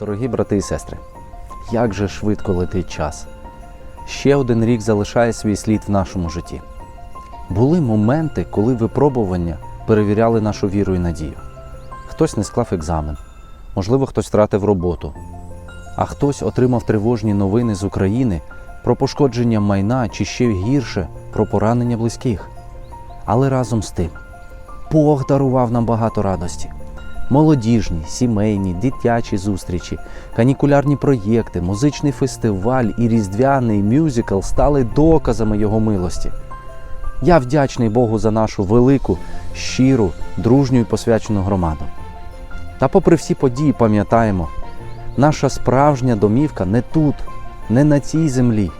Дорогі брати і сестри, як же швидко летить час. Ще один рік залишає свій слід в нашому житті. Були моменти, коли випробування перевіряли нашу віру і надію. Хтось не склав екзамен, можливо, хтось втратив роботу, а хтось отримав тривожні новини з України про пошкодження майна чи ще гірше про поранення близьких. Але разом з тим Бог дарував нам багато радості. Молодіжні, сімейні, дитячі зустрічі, канікулярні проєкти, музичний фестиваль і різдвяний мюзикл стали доказами Його милості. Я вдячний Богу за нашу велику, щиру, дружню і посвячену громаду. Та попри всі події пам'ятаємо, наша справжня домівка не тут, не на цій землі.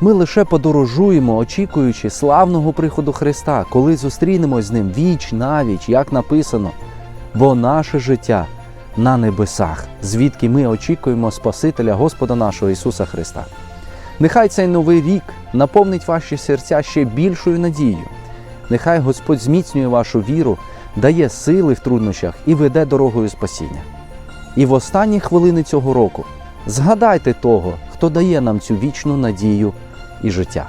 Ми лише подорожуємо, очікуючи славного приходу Христа, коли зустрінемось з ним віч навіч, як написано. Бо наше життя на небесах, звідки ми очікуємо Спасителя Господа нашого Ісуса Христа. Нехай цей новий рік наповнить ваші серця ще більшою надією. Нехай Господь зміцнює вашу віру, дає сили в труднощах і веде дорогою спасіння. І в останні хвилини цього року згадайте того, хто дає нам цю вічну надію і життя.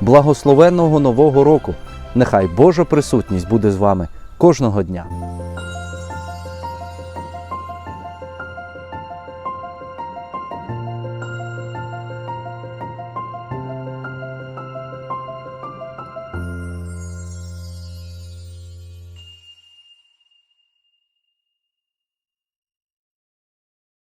Благословенного Нового року! Нехай Божа присутність буде з вами кожного дня.